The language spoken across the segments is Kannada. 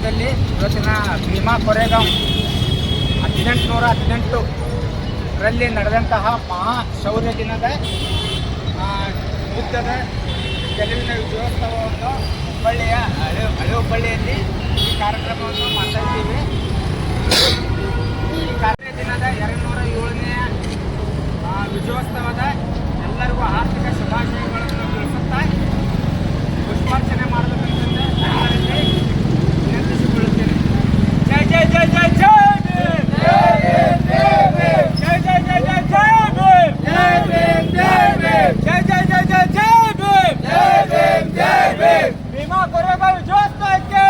ನೇತೃತ್ವದಲ್ಲಿ ಇವತ್ತಿನ ಭೀಮಾ ಕೊರೆಗಾಂವ್ ಹದಿನೆಂಟುನೂರ ಹದಿನೆಂಟರಲ್ಲಿ ನಡೆದಂತಹ ಮಹಾ ಶೌರ್ಯ ದಿನದ ಯುದ್ಧದ ಗೆಲುವಿನ ವಿಜಯೋತ್ಸವವನ್ನು ಹುಬ್ಬಳ್ಳಿಯ ಹಳೆ ಹಳೆ ಹುಬ್ಬಳ್ಳಿಯಲ್ಲಿ ಈ ಕಾರ್ಯಕ್ರಮವನ್ನು ಮಾಡ್ತಾ ಜೈ ಜೈ ಜೈ ಜೈ ಜೈ ಭೀಮ್! ಜೈ ಜೈ ಜೈ ಜೈ ಜೈ ಭೀಮ್! ಜೈ ಜೈ ಜೈ ಜೈ ಜೈ ಭೀಮ್! ಭೀಮಾ ಕೊರೆಬ ವಿಜಯೋತ್ಸವಕ್ಕೆ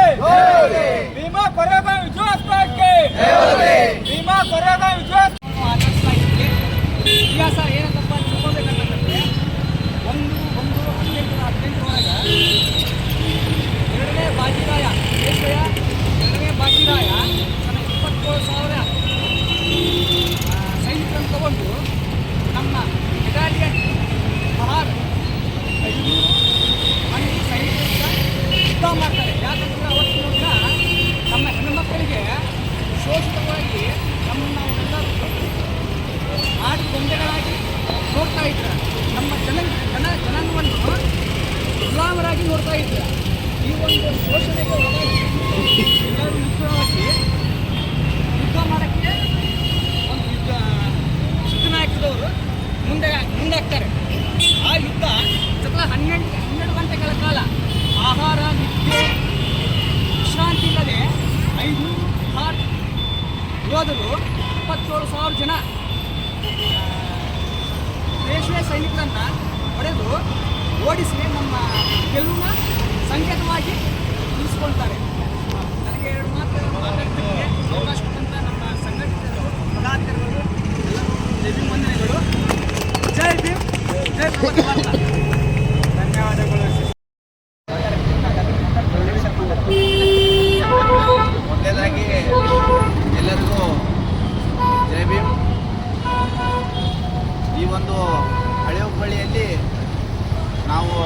ಭೀಮಾ ಕೊರೆಬ ವಿಜಯೋತ್ಸವಕ್ಕೆ ಭೀಮಾ ಕೊರೆಬ ವಿಜಯೋತ್ಸವ ಆಚರಿಸಲಾಗಿದೆ ಇತಿಹಾಸ ಏನಂತಪ್ಪ ತಿಳ್ಕೊಬೇಕಂತಂದ್ರೆ ಒಂದು ಒಂದು ಹದಿನೆಂಟು ಹದಿನೆಂಟರೊಳಗೆ ಎರಡನೇ ಬಾಜಿರಾಯ ದೇಶಯ ಎರಡನೇ ಬಾಜಿರಾಯ ತನ್ನ ಇಪ್ಪತ್ತೇಳು ಸಾವಿರ ಆ, ಸೈನಿಕರನ್ನು ತಗೊಂಡು ನಮ್ಮ ಮೆಡಾಲಿಯನ್ ಮಹಾರ್ ಐನೂರು ಮಂದಿ ಸೈನಿಕರಿಂದ ಯುದ್ಧ ಮಾಡ್ತಾರೆ ಯಾಕಂದ್ರೆ ಅವತ್ತಿನ ದಿನ ನಮ್ಮ ಹೆಣ್ಣುಮಕ್ಕಳಿಗೆ ಶೋಷಿತವಾಗಿ ನಮ್ಮನ್ನು ಅವರೆಲ್ಲರೂ ಆಡಿ ಗೊಂಬೆಗಳಾಗಿ ನೋಡ್ತಾ ಇದ್ರು ನಮ್ಮ ಜನ ಜನ ಜನಾಂಗವನ್ನು ಗುಲಾಮರಾಗಿ ನೋಡ್ತಾ ಇದ್ದೀರಾ? ಈ ಒಂದು ಶೋಷಣೆಗೆ ಒಳಗಾಗಿ ಯುದ್ಧ ಹಾಕಿ ಯುದ್ಧ ಮಾಡೋಕ್ಕೆ ಒಂದು ಯುದ್ಧ ಸಿದ್ಧನಾಯಕದವರು ಮುಂದೆ ಮುಂದೆ ಹಾಕ್ತಾರೆ ಆ ಯುದ್ಧ ಸಕಲ ಹನ್ನೆರಡು ಹನ್ನೆರಡು ಗಂಟೆಗಳ ಕಾಲ ಆಹಾರ, ನಿದ್ದೆ, ವಿಶ್ರಾಂತಿ ಇಲ್ಲದೆ ಐದು ಹಾಟ್ ಯೋಧರು ಇಪ್ಪತ್ತೇಳು ಸಾವಿರ ಜನ ದೇಶೀಯ ಸೈನಿಕರನ್ನು ಹೊಡೆದು ಓಡಿಸಿ ನಮ್ಮ ಗೆಲುವಿನ ಸಂಕೇತವಾಗಿ ತಿಳಿಸ್ಕೊಳ್ತಾರೆ ನನಗೆ ಎರಡು ಮಾತು ಮಾತಾಡ್ತಿದ್ದೆ ಅವಕಾಶ ನಮ್ಮ ಸಂಘಟನೆಗಳು ಪದಾಧಿಕಾರಿಗಳು ಎಲ್ಲರೂ ಜೈ ಭೀಮ್ ಜೈ ಭೀಮ್ ಜೈ ಧನ್ಯವಾದಗಳು ಮೊದಲನೇದಾಗಿ ಎಲ್ಲರಿಗೂ ಜೈ ಭೀಮ್ ಈ ಒಂದು ಹಳೆ ಹುಬ್ಬಳ್ಳಿಯಲ್ಲಿ ನಾವು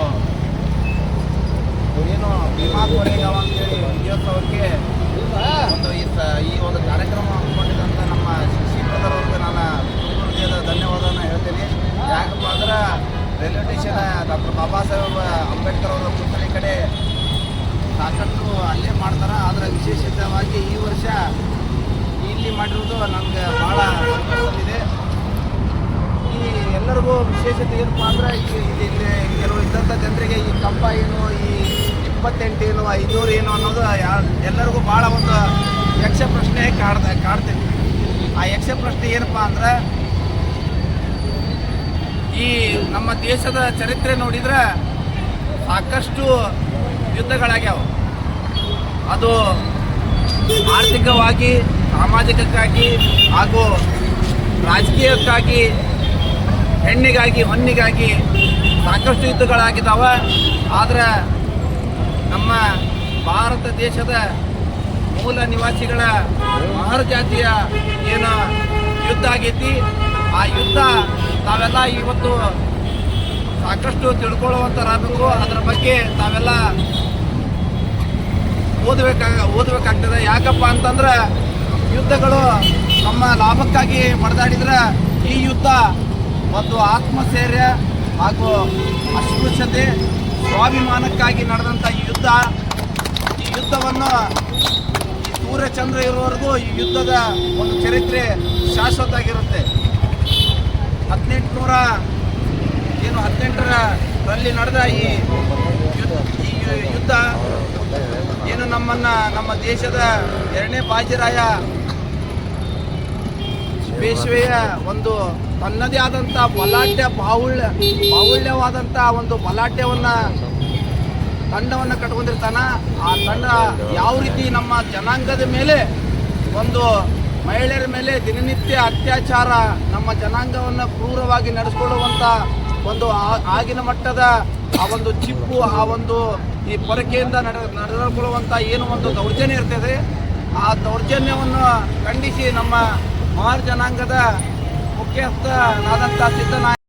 ಏನು ಭೀಮಾ ಕೊರೆಗಾಂವ್ ಅಂತೇಳಿ ವಿಜಯೋತ್ಸವಕ್ಕೆ ಒಂದು ಈ ಸ- ಈ ಒಂದು ಕಾರ್ಯಕ್ರಮ ಹಮ್ಮಿಕೊಂಡಿದ್ದಂಥ ನಮ್ಮ ಶಿಕ್ಷಕರವ್ರಿಗೆ ನಾನು ಹೃದಯದ ಧನ್ಯವಾದವನ್ನು ಹೇಳ್ತೀನಿ. ಯಾಕಪ್ಪ ಅಂದ್ರೆ railway station doctor Baba Saheb Ambedkar ಅವರ ಪುತ್ಥಳಿ ಕಡೆ ಸಾಕಷ್ಟು ಅಲ್ಲೇ ಮಾಡ್ತಾರೆ. ಆದರೆ ವಿಶೇಷವಾಗಿ ಈ ವರ್ಷ ಇಲ್ಲಿ ಮಾಡಿರೋದು ನನಗೆ ಭಾಳ ಸಂತೋಷದಲ್ಲಿದೆ. ಈ ಎಲ್ಲರಿಗೂ ವಿಶೇಷತೆ ಏನಪ್ಪ ಅಂದ್ರೆ ಈ ಇಲ್ಲಿ ಇಲ್ಲಿ ಕೆಲವು ಇದ್ದಂಥ ಜನರಿಗೆ ಈ ಕಂಪ ಏನು, ಈ ಇಪ್ಪತ್ತೆಂಟು ಏನು ಐನೂರು ಏನು ಅನ್ನೋದು ಎಲ್ಲರಿಗೂ ಭಾಳ ಒಂದು ಯಕ್ಷ ಪ್ರಶ್ನೆ ಕಾಡ್ದ ಕಾಡ್ತೈತಿ. ಆ ಯಕ್ಷ ಪ್ರಶ್ನೆ ಏನಪ್ಪ ಅಂದ್ರೆ, ಈ ನಮ್ಮ ದೇಶದ ಚರಿತ್ರೆ ನೋಡಿದ್ರೆ ಸಾಕಷ್ಟು ಯುದ್ಧಗಳಾಗ್ಯಾವ. ಅದು ಆರ್ಥಿಕವಾಗಿ, ಸಾಮಾಜಿಕಕ್ಕಾಗಿ ಹಾಗೂ ರಾಜಕೀಯಕ್ಕಾಗಿ, ಹೆಣ್ಣಿಗಾಗಿ, ಹೊನ್ನಿಗಾಗಿ ಸಾಕಷ್ಟು ಯುದ್ಧಗಳಾಗಿದ್ದಾವೆ ಆದರೆ ಭಾರತ ದೇಶದ ಮೂಲ ನಿವಾಸಿಗಳ ಮಹರ್ ಜಾತಿಯ ಏನು ಯುದ್ಧ ಆಗೈತಿ, ಆ ಯುದ್ಧ ತಾವೆಲ್ಲ ಇವತ್ತು ಸಾಕಷ್ಟು ತಿಳ್ಕೊಳ್ಳುವಂಥರಾಗಬೇಕು ಅದರ ಬಗ್ಗೆ ತಾವೆಲ್ಲ ಓದಬೇಕಾಗ ಓದಬೇಕಾಗ್ತದೆ. ಯಾಕಪ್ಪ ಅಂತಂದ್ರೆ ಯುದ್ಧಗಳು ನಮ್ಮ ಲಾಭಕ್ಕಾಗಿ ಪಡೆದಾಡಿದ್ರೆ ಈ ಯುದ್ಧ ಒಂದು ಆತ್ಮಸ್ಥೈರ್ಯ ಹಾಗೂ ಅಸ್ಪೃಶ್ಯತೆ, ಸ್ವಾಭಿಮಾನಕ್ಕಾಗಿ ನಡೆದಂಥ ಈ ಯುದ್ಧ ಯುದ್ಧವನ್ನು ಸೂರ್ಯಚಂದ್ರ ಇರುವವರೆಗೂ ಈ ಯುದ್ಧದ ಒಂದು ಚರಿತ್ರೆ ಶಾಶ್ವತ ಆಗಿರುತ್ತೆ ಹದಿನೆಂಟುನೂರ ಏನು ಹದಿನೆಂಟರಲ್ಲಿ ನಡೆದ ಈ ಯುದ್ಧ ಈ ಯುದ್ಧ ಏನು ನಮ್ಮನ್ನ, ನಮ್ಮ ದೇಶದ ಎರಡನೇ ಬಾಜಿರಾಯ ಪೇಶ್ವೆಯ ಒಂದು ತನ್ನದೇ ಆದಂಥ ಬಲಾಢ್ಯ, ಬಾಹುಳ್ಯ, ಬಾಹುಳ್ಯವಾದಂಥ ಒಂದು ಬಲಾಢ್ಯವನ್ನ ತಂಡವನ್ನು ಕಟ್ಕೊಂಡಿರ್ತಾನ, ಆ ತಂಡ ಯಾವ ರೀತಿ ನಮ್ಮ ಜನಾಂಗದ ಮೇಲೆ ಒಂದು ಮಹಿಳೆಯರ ಮೇಲೆ ದಿನನಿತ್ಯ ಅತ್ಯಾಚಾರ ನಮ್ಮ ಜನಾಂಗವನ್ನು ಕ್ರೂರವಾಗಿ ನಡೆಸ್ಕೊಳ್ಳುವಂಥ ಒಂದು ಆಗಿನ ಮಟ್ಟದ ಆ ಒಂದು ಚಿಪ್ಪು, ಆ ಒಂದು ಈ ಪೊರಕೆಯಿಂದ ನಡೆ ನಡೆದುಕೊಳ್ಳುವಂಥ ಏನು ಒಂದು ದೌರ್ಜನ್ಯ ಇರ್ತದೆ, ಆ ದೌರ್ಜನ್ಯವನ್ನು ಖಂಡಿಸಿ ನಮ್ಮ ಮಹಾರ್ ಜನಾಂಗದ ಮುಖ್ಯಸ್ಥನಾದಂಥ ಸಿದ್ದನಾಯ